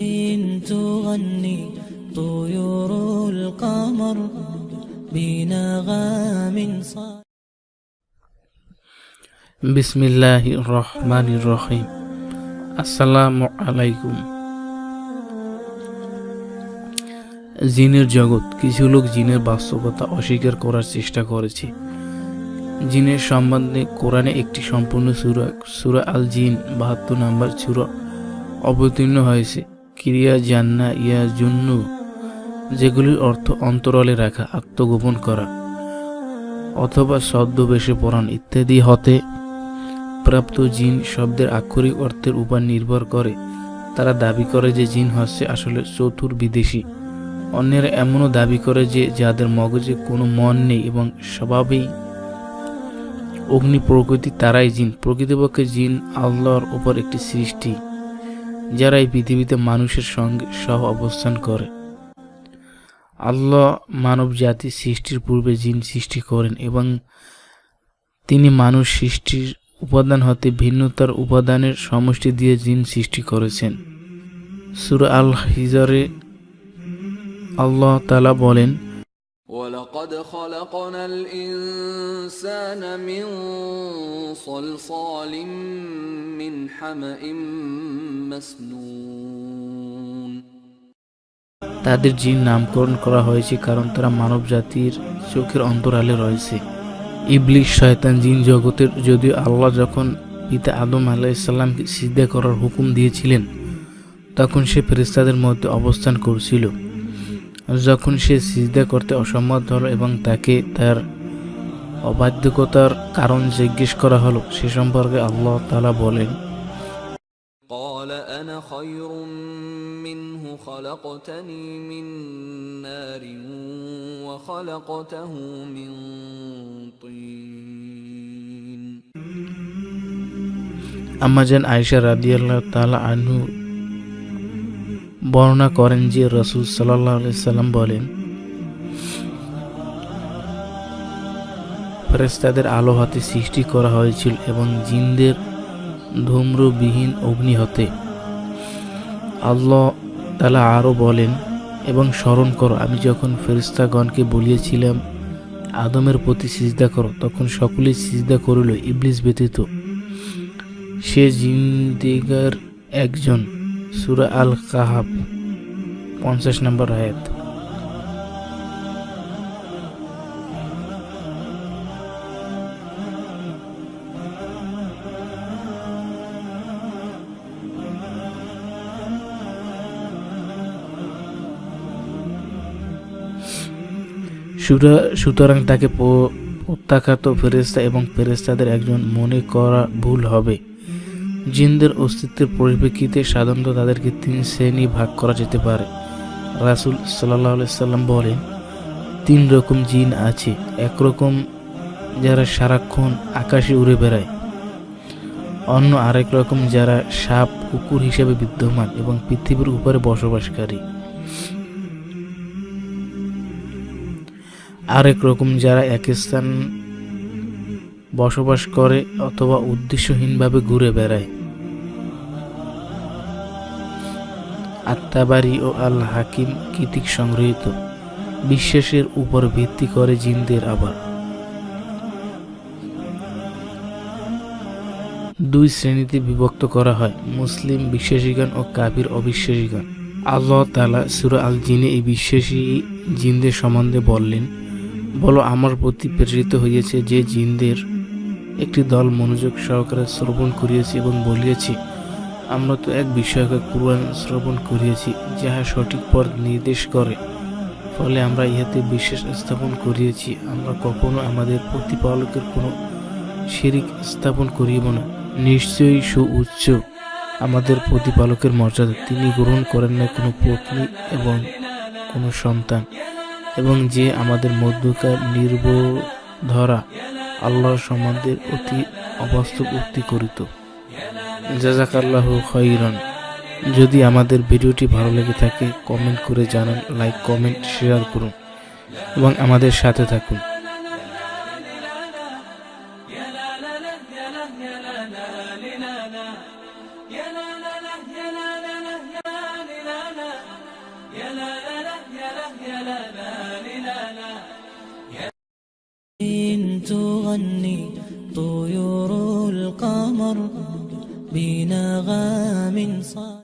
إن تغني طيور القمر بنغام صار বিসমিল্লাহ রহমান রহিম আসসালামু আলাইকুম জিনের জগৎ কিছু লোক জিনের বাস্তবতা অস্বীকার করার চেষ্টা করেছে জিনের সম্বন্ধে কোরআনে একটি সম্পূর্ণ সুরা সুরা আল জিন বাহাত্তর নাম্বার সুরা অবতীর্ণ হয়েছে ক্রিয়া, জান্না, ইয়া জন্য যেগুলির অর্থ অন্তরালে রাখা, আত্মগোপন করা, অথবা ছদ্মবেশে পড়ান ইত্যাদি হতে প্রাপ্ত জিন শব্দের আক্ষরিক অর্থের উপর নির্ভর করে। তারা দাবি করে যে জিন হচ্ছে আসলে চতুর বিদেশি। অন্যেরা এমনও দাবি করে যে যাদের মগজে কোনো মন নেই এবং স্বভাবেই অগ্নি প্রকৃতি, তারাই জিন। প্রকৃতপক্ষে জিন আল্লাহর উপর একটি সৃষ্টি। যারা এই পৃথিবীতে মানুষের সঙ্গে সহ অবস্থান করে। আল্লাহ মানব জাতি সৃষ্টির পূর্বে জিন সৃষ্টি করেন এবং তিনি মানুষ সৃষ্টির উপাদান হতে ভিন্নতার উপাদানের সমষ্টি দিয়ে জিন সৃষ্টি করেছেন। সুর আল হিজরে আল্লাহ তালা বলেন ولقد خلقنا الإنسان من صلصال من حمأ مسنون তাদের জিন নামকরণ করা হয়েছে কারণ তারা মানব জাতির চোখের অন্তরালে রয়েছে ইবলিশ শয়তান জিন জগতের যদিও আল্লাহ যখন পিতা আদম আলাইসাল্লামকে সিদ্ধা করার হুকুম দিয়েছিলেন তখন সে ফেরেস্তাদের মধ্যে অবস্থান করছিল যখন সে সিজদা করতে অসম্মত হলো এবং তাকে তার অবাধ্যকতার কারণ জিজ্ঞেস করা হলো সে সম্পর্কে আল্লাহ তালা বলেন قال أنا خير منه خلقتني من نار وخلقته من طين আম্মাজান আয়েশা রাদিয়াল্লাহ তালা আনহু বর্ণনা করেন যে রসুল সাল্লাম বলেন ফেরেস্তাদের আলো হাতে সৃষ্টি করা হয়েছিল এবং জিনদের ধূম্রবিহীন অগ্নি হতে। আল্লাহ তালা আরও বলেন, এবং স্মরণ করো, আমি যখন ফেরিস্তাগণকে বলিয়েছিলাম, আদমের প্রতি সিজদা করো, তখন সকলেই সিজদা করিল, ইবলিস ব্যতীত সে জিন্দিগার একজন। সুরা আল কাহাব পঞ্চাশ নম্বর আয়াত। সুরা- সুতরাং তাকে প্রত্যাখ্যাত ফেরেস্তা এবং ফেরেস্তাদের একজন মনে করা ভুল হবে। জিনদের অস্তিত্বের পরিপ্রেক্ষিতে সাধারণত তাদেরকে তিন শ্রেণি ভাগ করা যেতে পারে। রাসুল সাল্লাহ সাল্লাম বলেন, তিন রকম জিন আছে। একরকম যারা সারাক্ষণ আকাশে উড়ে বেড়ায়। অন্য আরেক রকম যারা সাপ, কুকুর হিসেবে বিদ্যমান এবং পৃথিবীর উপরে বসবাসকারী। আরেক রকম যারা এক স্থান বসবাস করে অথবা উদ্দেশ্যহীনভাবে ঘুরে বেড়ায়। আত্মাবাড়ি ও আল হাকিম কৃতিক সংগৃহীত। বিশ্বাসের উপর ভিত্তি করে জিনদের আবার। দুই শ্রেণীতে বিভক্ত করা হয়, মুসলিম বিশ্বাসীগণ ও কাবির অবিশ্বাসীগণ। আল্লাহ তালা সুরা আল জিনে এই বিশ্বাসী জিনদের সম্বন্ধে বললেন, বলো, আমার প্রতি প্রেরিত হইয়াছে যে জিনদের একটি দল মনোযোগ সহকারে শ্রবণ করিয়াছি এবং বলিয়াছি আমরা তো এক বিষয়কে কুরআন শ্রবণ করিয়াছি, যাহা সঠিক পথ নির্দেশ করে। ফলে আমরা ইহাতে বিশ্বাস স্থাপন করিয়েছি, আমরা কখনো আমাদের প্রতিপালকের কোনো শিরিক স্থাপন করিব না। নিশ্চয়ই সুউচ্চ আমাদের প্রতিপালকের মর্যাদা, তিনি গ্রহণ করেন না কোনো পত্নী এবং কোনো সন্তান। এবং যে আমাদের মধ্যকার নির্বোধরা আল্লাহর সম্বন্ধে অতি অবাস্তব উক্তি করিত। জাজাকাল্লাহ খৈরন যদি আমাদের ভিডিওটি ভালো লেগে থাকে কমেন্ট করে জানান লাইক কমেন্ট শেয়ার করুন এবং আমাদের সাথে থাকুন يا لا لا لا يا لا لا لا يا لا لا لا يا لا لا إن تغني طيور القمر بنغام صار